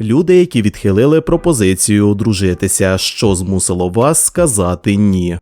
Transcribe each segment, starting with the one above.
Люди, які відхилили пропозицію одружитися, що змусило вас сказати ні.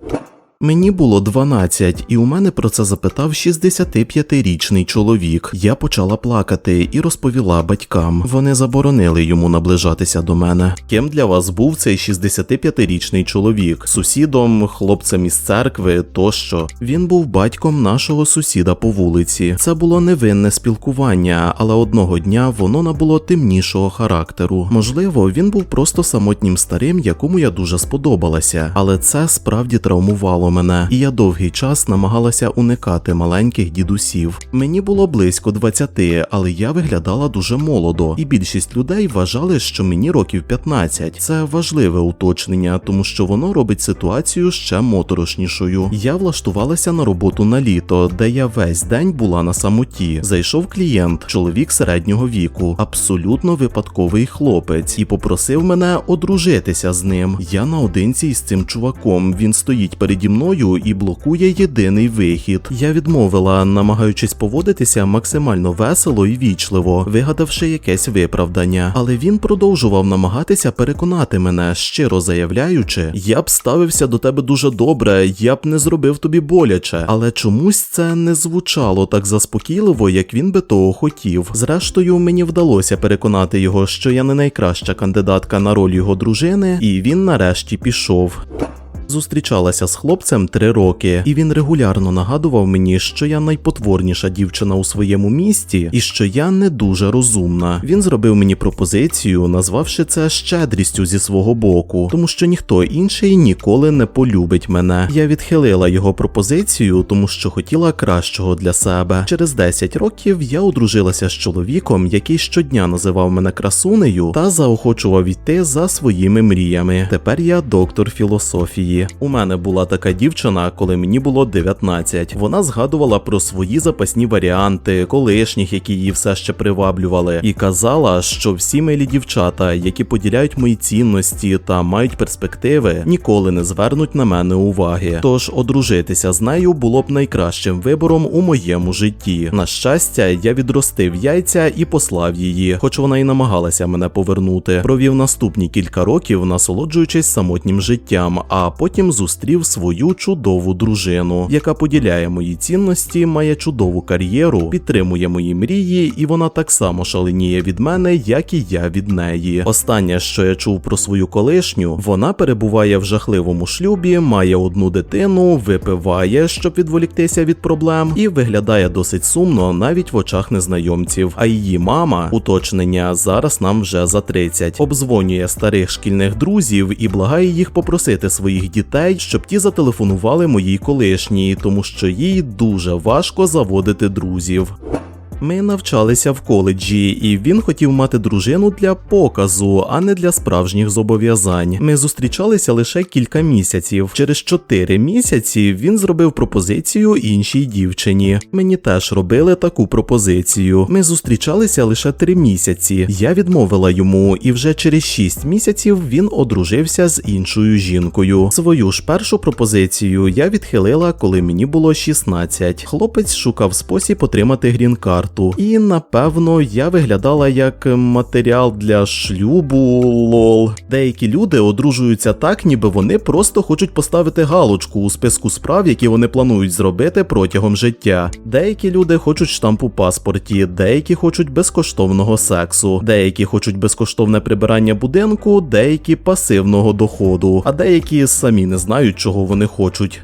Мені було 12, і у мене про це запитав 65-річний чоловік. Я почала плакати і розповіла батькам. Вони заборонили йому наближатися до мене. Ким для вас був цей 65-річний чоловік? Сусідом, хлопцем із церкви тощо. Він був батьком нашого сусіда по вулиці. Це було невинне спілкування, але одного дня воно набуло темнішого характеру. Можливо, він був просто самотнім старим, якому я дуже сподобалася, але це справді травмувало мене, і я довгий час намагалася уникати маленьких дідусів. Мені було близько 20, але я виглядала дуже молодо, і більшість людей вважали, що мені років 15. Це важливе уточнення, тому що воно робить ситуацію ще моторошнішою. Я влаштувалася на роботу на літо, де я весь день була на самоті. Зайшов клієнт, чоловік середнього віку, абсолютно випадковий хлопець, і попросив мене одружитися з ним. Я наодинці із цим чуваком. Він стоїть переді мною і блокує єдиний вихід. Я відмовила, намагаючись поводитися максимально весело і вічливо, вигадавши якесь виправдання. Але він продовжував намагатися переконати мене, щиро заявляючи, я б ставився до тебе дуже добре, я б не зробив тобі боляче. Але чомусь це не звучало так заспокійливо, як він би того хотів. Зрештою, мені вдалося переконати його, що я не найкраща кандидатка на роль його дружини, і він нарешті пішов. Зустрічалася з хлопцем три роки, і він регулярно нагадував мені, що я найпотворніша дівчина у своєму місті і що я не дуже розумна. Він зробив мені пропозицію, назвавши це щедрістю зі свого боку, тому що ніхто інший ніколи не полюбить мене. Я відхилила його пропозицію, тому що хотіла кращого для себе. Через 10 років я одружилася з чоловіком, який щодня називав мене красунею та заохочував іти за своїми мріями. Тепер я доктор філософії. У мене була така дівчина, коли мені було 19. Вона згадувала про свої запасні варіанти, колишніх, які її все ще приваблювали, і казала, що всі милі дівчата, які поділяють мої цінності та мають перспективи, ніколи не звернуть на мене уваги. Тож одружитися з нею було б найкращим вибором у моєму житті. На щастя, я відростив яйця і послав її, хоч вона й намагалася мене повернути. Провів наступні кілька років, насолоджуючись самотнім життям, а потім зустрів свою чудову дружину, яка поділяє мої цінності, має чудову кар'єру, підтримує мої мрії, і вона так само шаленіє від мене, як і я від неї. Останнє, що я чув про свою колишню, вона перебуває в жахливому шлюбі, має одну дитину, випиває, щоб відволіктися від проблем, і виглядає досить сумно навіть в очах незнайомців. А її мама, уточнення, зараз нам вже за 30, обзвонює старих шкільних друзів і благає їх попросити своїх дітей, щоб ті зателефонували моїй колишній, тому що їй дуже важко заводити друзів. Ми навчалися в коледжі, і він хотів мати дружину для показу, а не для справжніх зобов'язань. Ми зустрічалися лише кілька місяців. Через чотири місяці він зробив пропозицію іншій дівчині. Мені теж робили таку пропозицію. Ми зустрічалися лише три місяці. Я відмовила йому, і вже через шість місяців він одружився з іншою жінкою. Свою ж першу пропозицію я відхилила, коли мені було 16. Хлопець шукав спосіб отримати грін-карту, і напевно я виглядала як матеріал для шлюбу. Лол. Деякі люди одружуються так, ніби вони просто хочуть поставити галочку у списку справ, які вони планують зробити протягом життя. Деякі люди хочуть штамп у паспорті, деякі хочуть безкоштовного сексу, деякі хочуть безкоштовне прибирання будинку, деякі пасивного доходу, а деякі самі не знають, чого вони хочуть.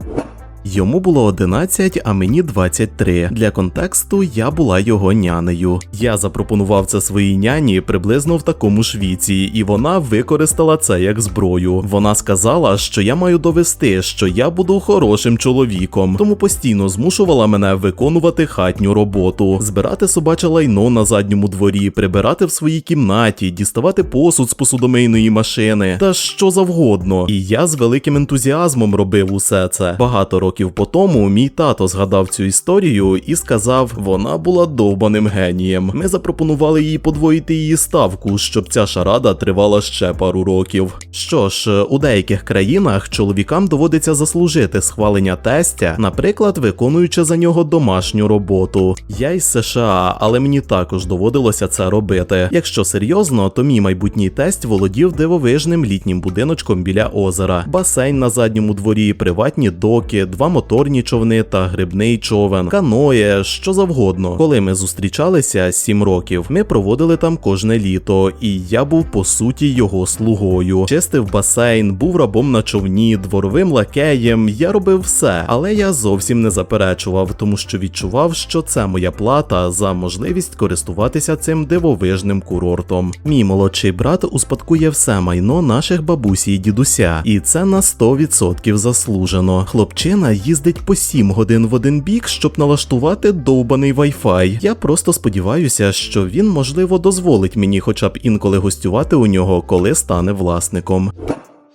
Йому було 11, а мені 23. Для контексту я була його нянею. Я запропонував це своїй няні приблизно в такому ж віці, і вона використала це як зброю. Вона сказала, що я маю довести, що я буду хорошим чоловіком, тому постійно змушувала мене виконувати хатню роботу, збирати собаче лайно на задньому дворі, прибирати в своїй кімнаті, діставати посуд з посудомийної машини та що завгодно. І я з великим ентузіазмом робив усе це. Багато років років по тому мій тато згадав цю історію і сказав, вона була довбаним генієм. Ми запропонували їй подвоїти її ставку, щоб ця шарада тривала ще пару років. Що ж, у деяких країнах чоловікам доводиться заслужити схвалення тестя, наприклад, виконуючи за нього домашню роботу. Я із США, але мені також доводилося це робити. Якщо серйозно, то мій майбутній тесть володів дивовижним літнім будиночком біля озера, басейн на задньому дворі, приватні доки, два моторні човни та грибний човен, каноє, що завгодно. Коли ми зустрічалися 7 років, ми проводили там кожне літо, і я був по суті його слугою. Чистив басейн, був рабом на човні, дворовим лакеєм. Я робив все, але я зовсім не заперечував, тому що відчував, що це моя плата за можливість користуватися цим дивовижним курортом. Мій молодший брат успадкує все майно наших бабусі і дідуся, і це на 100% заслужено. Хлопчина їздить по 7 годин в один бік, щоб налаштувати довбаний Wi-Fi. Я просто сподіваюся, що він можливо дозволить мені хоча б інколи гостювати у нього, коли стане власником.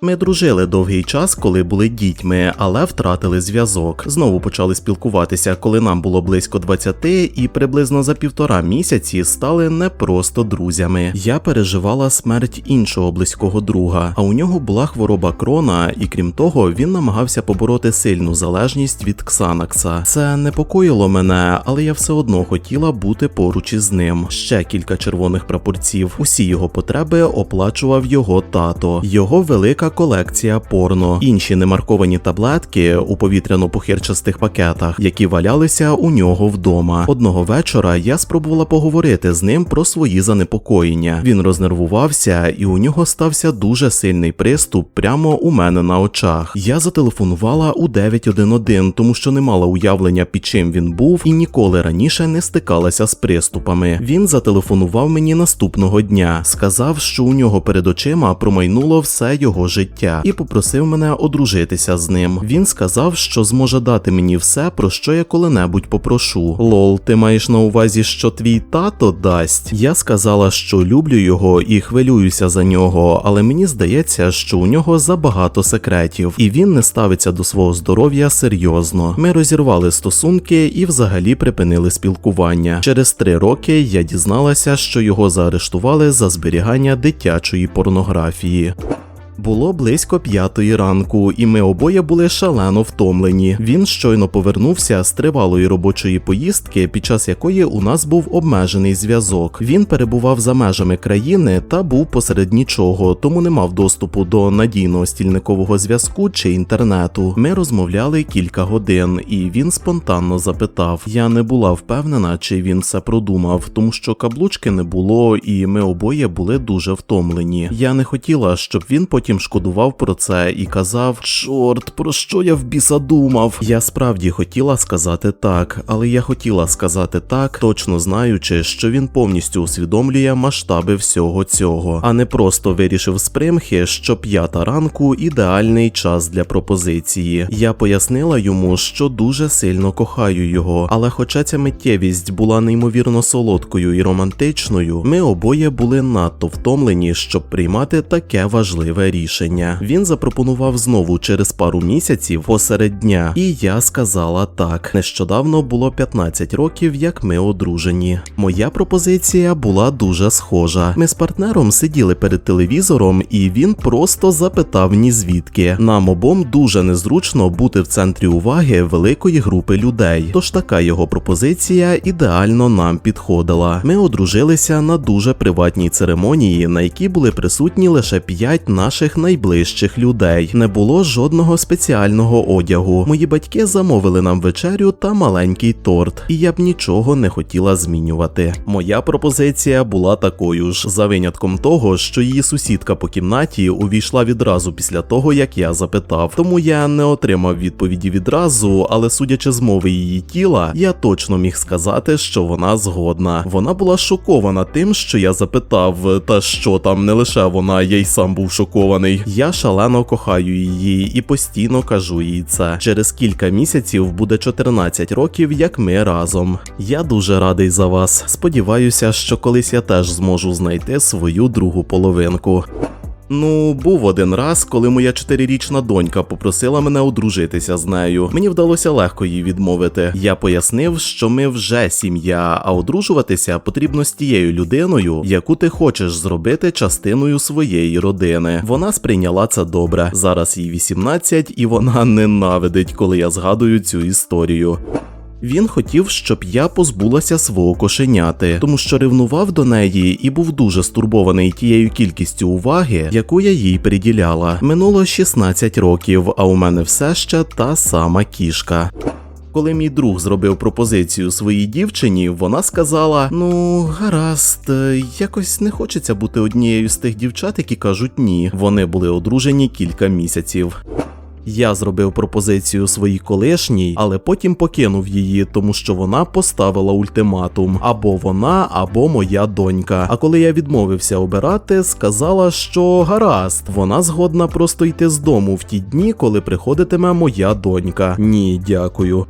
Ми дружили довгий час, коли були дітьми, але втратили зв'язок. Знову почали спілкуватися, коли нам було близько 20, і приблизно за півтора місяці стали не просто друзями. Я переживала смерть іншого близького друга, а у нього була хвороба крона, і крім того, він намагався побороти сильну залежність від Ксанакса. Це непокоїло мене, але я все одно хотіла бути поруч із ним. Ще кілька червоних прапорців. Усі його потреби оплачував його тато. Його велика колекція порно, інші немарковані таблетки у повітряно-пухирчастих пакетах, які валялися у нього вдома. Одного вечора я спробувала поговорити з ним про свої занепокоєння. Він рознервувався, і у нього стався дуже сильний приступ прямо у мене на очах. Я зателефонувала у 911, тому що не мала уявлення, під чим він був, і ніколи раніше не стикалася з приступами. Він зателефонував мені наступного дня, сказав, що у нього перед очима промайнуло все його життя, і попросив мене одружитися з ним. Він сказав, що зможе дати мені все, про що я коли-небудь попрошу. Лол, ти маєш на увазі, що твій тато дасть? Я сказала, що люблю його і хвилююся за нього, але мені здається, що у нього забагато секретів, і він не ставиться до свого здоров'я серйозно. Ми розірвали стосунки і взагалі припинили спілкування. Через три роки я дізналася, що його заарештували за зберігання дитячої порнографії. Було близько п'ятої ранку, і ми обоє були шалено втомлені. Він щойно повернувся з тривалої робочої поїздки, під час якої у нас був обмежений зв'язок. Він перебував за межами країни та був посеред нічого, тому не мав доступу до надійного стільникового зв'язку чи інтернету. Ми розмовляли кілька годин, і він спонтанно запитав: я не була впевнена, чи він все продумав, тому що каблучки не було, і ми обоє були дуже втомлені. Я не хотіла, щоб він потім шкодував про це і казав: Чорт, про що я в біса думав? Я справді хотіла сказати так, але я хотіла сказати так, точно знаючи, що він повністю усвідомлює масштаби всього цього, а не просто вирішив з примхи, що п'ята ранку ідеальний час для пропозиції. Я пояснила йому, що дуже сильно кохаю його, але хоча ця миттєвість була неймовірно солодкою і романтичною, ми обоє були надто втомлені, щоб приймати таке важливе рішення. Він запропонував знову через пару місяців посеред дня, і я сказала так. Нещодавно було 15 років, як ми одружені. Моя пропозиція була дуже схожа. Ми з партнером сиділи перед телевізором, і він просто запитав ні звідки. Нам обом дуже незручно бути в центрі уваги великої групи людей. Тож така його пропозиція ідеально нам підходила. Ми одружилися на дуже приватній церемонії, на якій були присутні лише п'ять наших найближчих людей. Не було жодного спеціального одягу. Мої батьки замовили нам вечерю та маленький торт, і я б нічого не хотіла змінювати. Моя пропозиція була такою ж, за винятком того, що її сусідка по кімнаті увійшла відразу після того, як я запитав. Тому я не отримав відповіді відразу, але судячи з мови її тіла, я точно міг сказати, що вона згодна. Вона була шокована тим, що я запитав, та що там не лише вона, я й сам був шокований. Я шалено кохаю її і постійно кажу їй це. Через кілька місяців буде 14 років, як ми разом. Я дуже радий за вас. Сподіваюся, що колись я теж зможу знайти свою другу половинку. Ну, був один раз, коли моя чотирирічна донька попросила мене одружитися з нею. Мені вдалося легко їй відмовити. Я пояснив, що ми вже сім'я, а одружуватися потрібно з тією людиною, яку ти хочеш зробити частиною своєї родини. Вона сприйняла це добре. Зараз їй 18, і вона ненавидить, коли я згадую цю історію. Він хотів, щоб я позбулася свого кошеняти, тому що ревнував до неї і був дуже стурбований тією кількістю уваги, яку я їй приділяла. Минуло 16 років, а у мене все ще та сама кішка. Коли мій друг зробив пропозицію своїй дівчині, вона сказала: Ну, гаразд, якось не хочеться бути однією з тих дівчат, які кажуть ні. Вони були одружені кілька місяців. Я зробив пропозицію своїй колишній, але потім покинув її, тому що вона поставила ультиматум: або вона, або моя донька. А коли я відмовився обирати, сказала, що гаразд, вона згодна просто йти з дому в ті дні, коли приходитиме моя донька. Ні, дякую.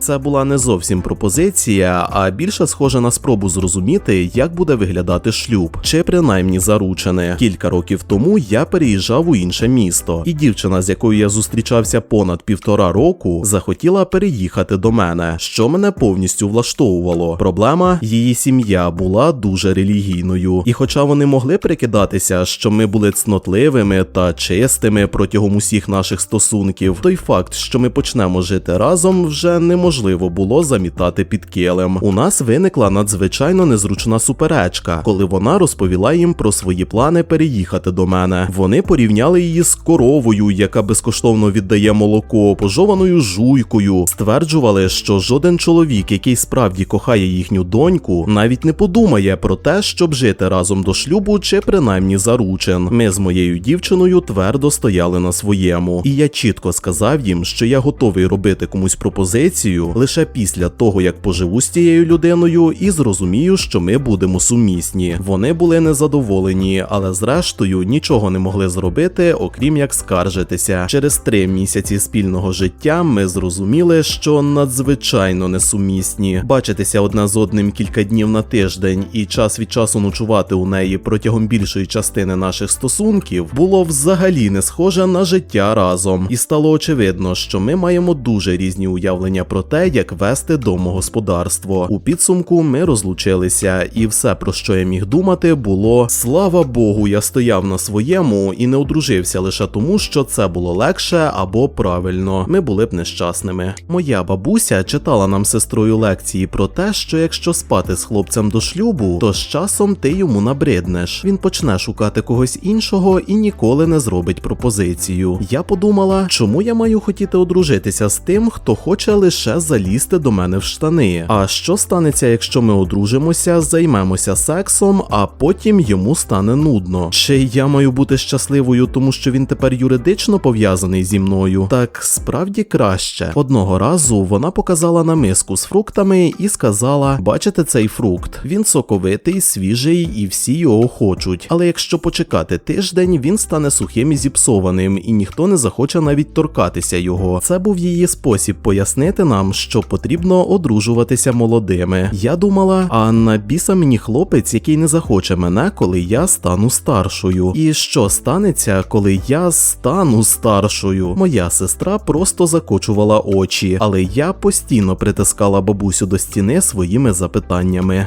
Це була не зовсім пропозиція, а більше схожа на спробу зрозуміти, як буде виглядати шлюб, чи принаймні заручене. Кілька років тому я переїжджав у інше місто, і дівчина, з якою я зустрічався понад півтора року, захотіла переїхати до мене, що мене повністю влаштовувало. Проблема її сім'я була дуже релігійною, і хоча вони могли прикидатися, що ми були цнотливими та чистими протягом усіх наших стосунків, той факт, що ми почнемо жити разом, вже неможливо було замітати під килим. У нас виникла надзвичайно незручна суперечка, коли вона розповіла їм про свої плани переїхати до мене. Вони порівняли її з коровою, яка безкоштовно віддає молоко, пожованою жуйкою. Стверджували, що жоден чоловік, який справді кохає їхню доньку, навіть не подумає про те, щоб жити разом до шлюбу чи принаймні заручен. Ми з моєю дівчиною твердо стояли на своєму, і я чітко сказав їм, що я готовий робити комусь пропозицію лише після того, як поживу з цією людиною і зрозумію, що ми будемо сумісні. Вони були незадоволені, але зрештою нічого не могли зробити, окрім як скаржитися. Через три місяці спільного життя ми зрозуміли, що надзвичайно несумісні. Бачитися одна з одним кілька днів на тиждень і час від часу ночувати у неї протягом більшої частини наших стосунків було взагалі не схоже на життя разом, і стало очевидно, що ми маємо дуже різні уявлення про те, як вести домогосподарство. У підсумку ми розлучилися, і все, про що я міг думати, було слава Богу, я стояв на своєму і не одружився лише тому, що це було легше або правильно. Ми були б нещасними. Моя бабуся читала нам сестрою лекції про те, що якщо спати з хлопцем до шлюбу, то з часом ти йому набриднеш. Він почне шукати когось іншого і ніколи не зробить пропозицію. Я подумала, чому я маю хотіти одружитися з тим, хто хоче лише залізти до мене в штани. А що станеться, якщо ми одружимося, займемося сексом, а потім йому стане нудно? Чи я маю бути щасливою, тому що він тепер юридично пов'язаний зі мною? Так справді краще. Одного разу вона показала на миску з фруктами і сказала: бачите цей фрукт? Він соковитий, свіжий, і всі його хочуть. Але якщо почекати тиждень, він стане сухим і зіпсованим, і ніхто не захоче навіть торкатися його. Це був її спосіб пояснити що потрібно одружуватися молодими. Я думала, а на біса мені хлопець, який не захоче мене, коли я стану старшою. І що станеться, коли я стану старшою? Моя сестра просто закочувала очі, але я постійно притискала бабусю до стіни своїми запитаннями.